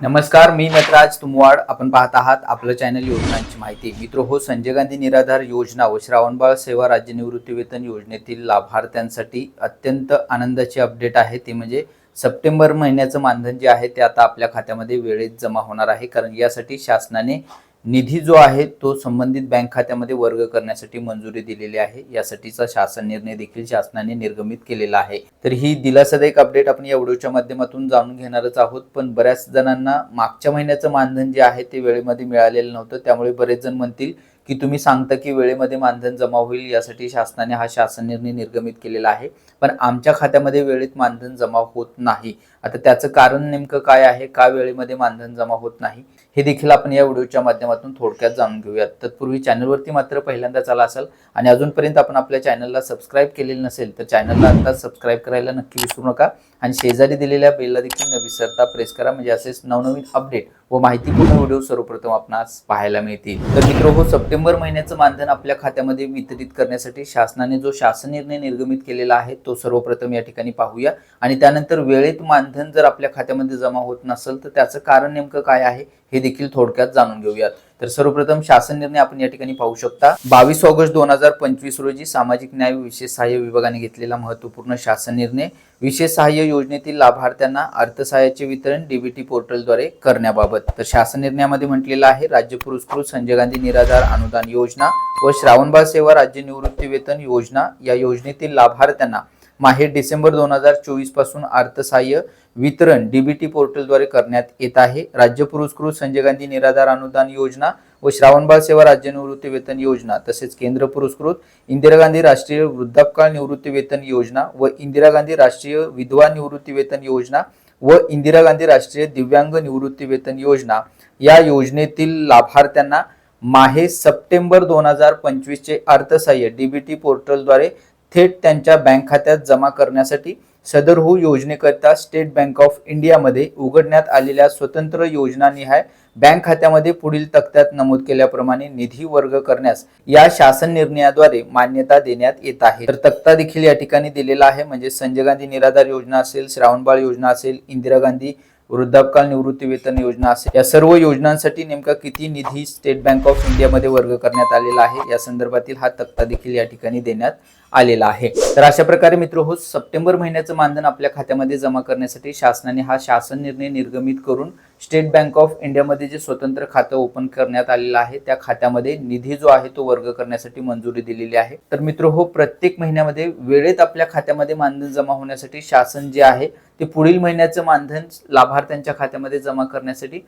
नमस्कार मी नटराज तुमवाड. आपण पाहत आहात आपलं चॅनल योजनांची माहिती. मित्र हो संजय गांधी निराधार योजना व श्रावणबाळ सेवा राज्य निवृत्ती वेतन योजनेतील लाभार्थ्यांसाठी अत्यंत आनंदाची अपडेट आहे. ते म्हणजे सप्टेंबर महिन्याचं मानधन जे आहे ते आता आपल्या खात्यामध्ये वेळेत जमा होणार आहे. कारण यासाठी शासनाने निधी जो आहे तो संबंधित बँक खात्यामध्ये वर्ग करण्यासाठी मंजुरी दिलेली आहे. यासाठीचा शासन निर्णय देखील शासनाने निर्गमित केलेला आहे. तर ही दिलासादायक अपडेट आपण या व्हिडिओच्या माध्यमातून जाणून घेणारच आहोत. पण बऱ्याच जणांना मागच्या महिन्याचं मानधन जे आहे ते वेळेमध्ये मिळालेलं नव्हतं. त्यामुळे बरेच जण म्हणतील की तुम्ही सांगता की वेळेमध्ये मानधन जमा होईल यासाठी शासनाने हा शासन निर्णय निर्गमित केलेला आहे. पण आमच्या खात्यामध्ये वेळेत मानधन जमा होत नाही. आता त्याचं कारण नेमकं काय आहे? का वेळेमध्ये मानधन जमा होत नाही? हे देखील आपण या व्हिडिओच्या माध्यमातून थोडक्यात जाणून घेऊयात. तत्पूर्वी चॅनलवरती मात्र पहिल्यांदा आला असाल आणि अजूनपर्यंत आपण आपल्या चॅनलला सबस्क्राईब केलेलं नसेल तर चॅनलला आता सबस्क्राईब करायला नक्की विसरू नका. आणि शेजारी दिलेल्या बेलला देखील न विसरता प्रेस करा म्हणजे असेच नवनवीन अपडेट व माहितीपूर्ण व्हिडिओ सर्वप्रथम आपणास पाहायला मिळतील. तर मित्र हो सप्टेंबर महिन्याचं मानधन आपल्या खात्यामध्ये वितरित करण्यासाठी शासनाने जो शासन निर्णय निर्गमित केलेला आहे तो सर्वप्रथम या ठिकाणी पाहूया. आणि त्यानंतर वेळेत मान मानधन जर आपल्या खात्यामध्ये जमा होत नसेल तर त्याचं कारण नेमकं काय आहे हे देखील थोडक्यात जाणून घेऊयात. तर सर्वप्रथम शासन निर्णय आपण या ठिकाणी पाहू शकता. बावीस ऑगस्ट दोन हजार पंचवीस रोजी सामाजिक न्याय विशेष सहाय्य विभागाने घेतलेला महत्त्वपूर्ण शासन निर्णय. विशेष सहाय्य योजनेतील लाभार्थ्यांना अर्थसहाय्याचे वितरण डीबीटी पोर्टलद्वारे करण्याबाबत. तर शासन निर्णयामध्ये म्हटलेलं आहे राज्य पुरस्कृत संजय गांधी निराधार अनुदान योजना व श्रावणबाळ सेवा राज्य निवृत्ती वेतन योजना या योजनेतील लाभार्थ्यांना माहेर डिसेंबर दोन हजार चोवीसपासून अर्थसहाय्य वितरण डीबीटी पोर्टलद्वारे करण्यात येत आहे. राज्य पुरस्कृत संजय गांधी निराधार अनुदान योजना व श्रावणबाळ सेवा राज्य निवृत्ती वेतन योजना तसेच केंद्र पुरस्कृत इंदिरा गांधी राष्ट्रीय वृद्धापकाळ निवृत्ती वेतन योजना व इंदिरा गांधी राष्ट्रीय विधवा निवृत्ती वेतन योजना व इंदिरा गांधी राष्ट्रीय दिव्यांग निवृत्ती वेतन योजना या योजनेतील लाभार्थ्यांना माहे सप्टेंबर दोन हजार पंचवीसचे अर्थसहाय्य डीबीटी पोर्टलद्वारे थेट त्यांच्या बँक खात्यात जमा करण्यासाठी सदर हो योजनेकरिता स्टेट बँक ऑफ इंडियामध्ये उघडण्यात आलेल्या स्वतंत्र योजनानिहाय बँक खात्यामध्ये पुढील तक्त्यात नमूद केल्याप्रमाणे निधी वर्ग करण्यास या शासन निर्णयाद्वारे मान्यता देण्यात येत आहे. तर तक्ता देखील या ठिकाणी दिलेला आहे. म्हणजे संजय गांधी निराधार योजना असेल श्रावणबाळ योजना असेल इंदिरा गांधी वृद्धापकाळ निवृत्ती वेतन योजना असेल या सर्व योजनांसाठी नेमका किती निधी स्टेट बँक ऑफ इंडियामध्ये वर्ग करण्यात आलेला आहे या संदर्भातील हा तक्ता देखील या ठिकाणी देण्यात आलेला आहे. तर अशा प्रकारे मित्र हो सप्टेंबर महिन्याचं मानधन आपल्या खात्यामध्ये जमा करण्यासाठी शासनाने हा शासन निर्णय निर्गमित करून स्टेट बँक ऑफ इंडियामध्ये जे स्वतंत्र खातं ओपन करण्यात आलेलं आहे त्या खात्यामध्ये निधी जो आहे तो वर्ग करण्यासाठी मंजुरी दिलेली आहे. तर मित्र हो प्रत्येक महिन्यामध्ये वेळेत आपल्या खात्यामध्ये मानधन जमा होण्यासाठी शासन जे आहे ते पुढील महिन्याचं मानधन लाभार्थ्यांच्या खात्यामध्ये जमा करण्यासाठी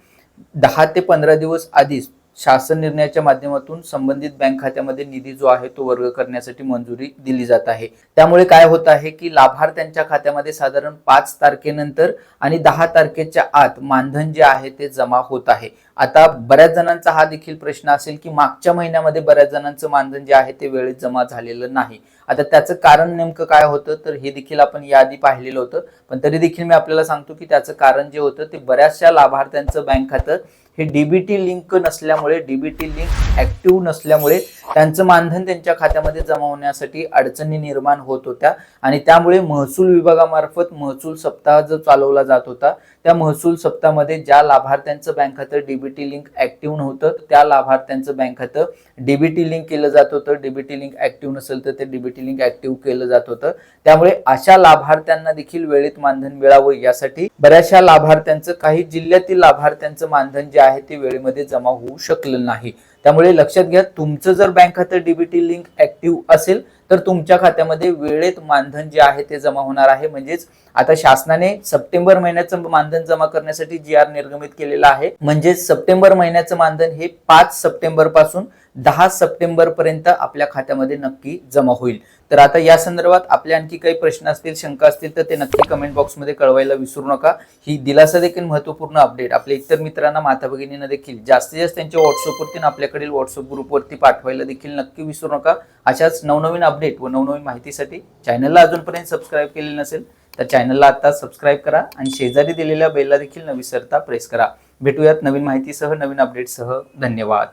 दहा ते पंधरा दिवस आधीच शासन निर्णयाच्या माध्यमातून संबंधित बँक खात्यामध्ये निधी जो आहे तो वर्ग करण्यासाठी मंजुरी दिली जात आहे. त्यामुळे काय होत आहे की लाभार्थ्यांच्या खात्यामध्ये साधारण पाच तारखेनंतर आणि दहा तारखेच्या आत मानधन जे आहे ते जमा होत आहे. आता बऱ्याच जणांचा हा देखील प्रश्न असेल की मागच्या महिन्यामध्ये बऱ्याच जणांचं मानधन जे आहे ते वेळेत जमा झालेलं नाही. आता त्याचं कारण नेमकं काय होतं तर हे देखील आपण याआधी पाहिलेलं होतं. पण तरी देखील मी आपल्याला सांगतो की त्याचं कारण जे होतं ते बऱ्याचशा लाभार्थ्यांचं बँक खातं हे डीबीटी लिंक नसल्यामुळे डीबीटी लिंक ऍक्टिव्ह नसल्यामुळे त्यांचं मानधन त्यांच्या खात्यामध्ये जमा होण्यासाठी अडचणी निर्माण होत होत्या. आणि त्यामुळे महसूल विभागामार्फत महसूल सप्ताह जो चालवला जात होता त्या महसूल सप्तामध्ये ज्या लाभार्थ्यांचं बँक खातं डीबीटी लिंक ऍक्टिव्ह नव्हतं त्या लाभार्थ्यांचं बँक खातं डीबीटी लिंक केलं जात होतं. डीबीटी लिंक ऍक्टिव्ह नसेल तर ते डीबीटी लिंक ऍक्टिव्ह केलं जात होतं. त्यामुळे अशा लाभार्थ्यांना देखील वेळेत मानधन मिळावं यासाठी बऱ्याचशा लाभार्थ्यांचं काही जिल्ह्यातील लाभार्थ्यांचं मानधन जे आहे ते वेळेमध्ये जमा होऊ शकलं नाही. त्यामुळे लक्षात घ्या तुमचं जर बँक खातं डीबीटी लिंक ऍक्टिव्ह असेल तर तुमच्या खात्यामध्ये वेळेत मानधन जे आहे ते जमा होणार आहे. म्हणजेच आता शासनाने सप्टेंबर महिन्याचं मानधन जमा करण्यासाठी जी आर निर्गमित केलेला आहे. म्हणजेच सप्टेंबर महिन्याचं मानधन हे पाच सप्टेंबरपासून दहा सप्टेंबर पर्यंत आपल्या खात्यामध्ये नक्की जमा होईल. तर आता या संदर्भात आपले आणखी काही प्रश्न असतील शंका असतील तर ते नक्की कमेंट बॉक्समध्ये कळवायला विसरू नका. ही दिलासा देखील महत्त्वपूर्ण अपडेट आपल्या इतर मित्रांना माता भगिनींना देखील जास्तीत जास्त त्यांच्या व्हॉट्सअपवरती आपल्या आपल्याकडील व्हॉट्सअप ग्रुपवरती पाठवायला देखील नक्की विसरू नका. अशाच नवनवीन अपडेट व नवनवीन माहितीसाठी चॅनलला अजूनपर्यंत सबस्क्राईब केले नसेल तर चॅनलला आता सबस्क्राईब करा आणि शेजारी दिलेल्या बेलला देखील न विसरता प्रेस करा. भेटूयात नवीन माहितीसह नवीन अपडेटसह धन्यवाद.